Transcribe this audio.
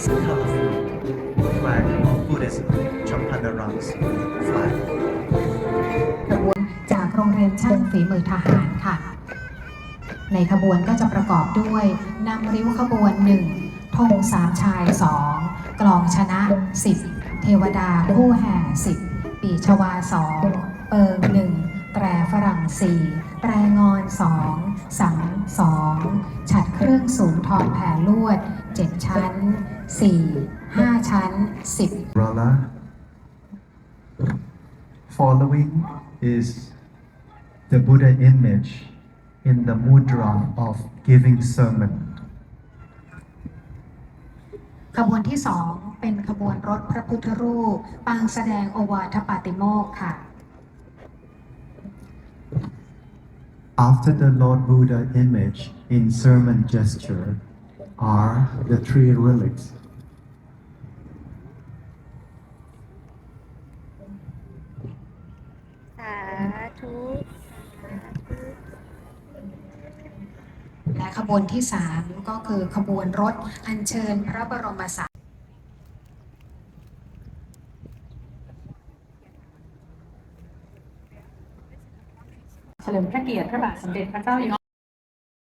six color food, the flag of Buddhism, Champadarans flag. ขบวนจากโรงเรียนช่างฝีมือทหารค่ะ ในขบวนก็จะประกอบด้วยนำริ้วขบวนหนึ่งธงสามชายสองกลองชนะสิบเทวดาคู่แห่สิบปีชวาสองเปิงหนึ่ง แตรฝรั่งสี่แตรงอนสองสังสองฉัดเครื่องสูงทองแผ่ลวดเจ็ดชั้นสี่ห้าชั้นสิบ Rala. Following is the Buddha image in the mudra of giving sermon. ขบวนที่สองเป็นขบวนรถพระพุทธรูปปางแสดงโอวาทปาติโมกข์ค่ะ After the Lord Buddha image in sermon gesture are the three relics สาธุและขบวนที่สามก็คือขบวนรถอัญเชิญพระบรมสา เฉลิมพระเกียรติพระบาทสมเด็จพระเจ้าอยู่หัว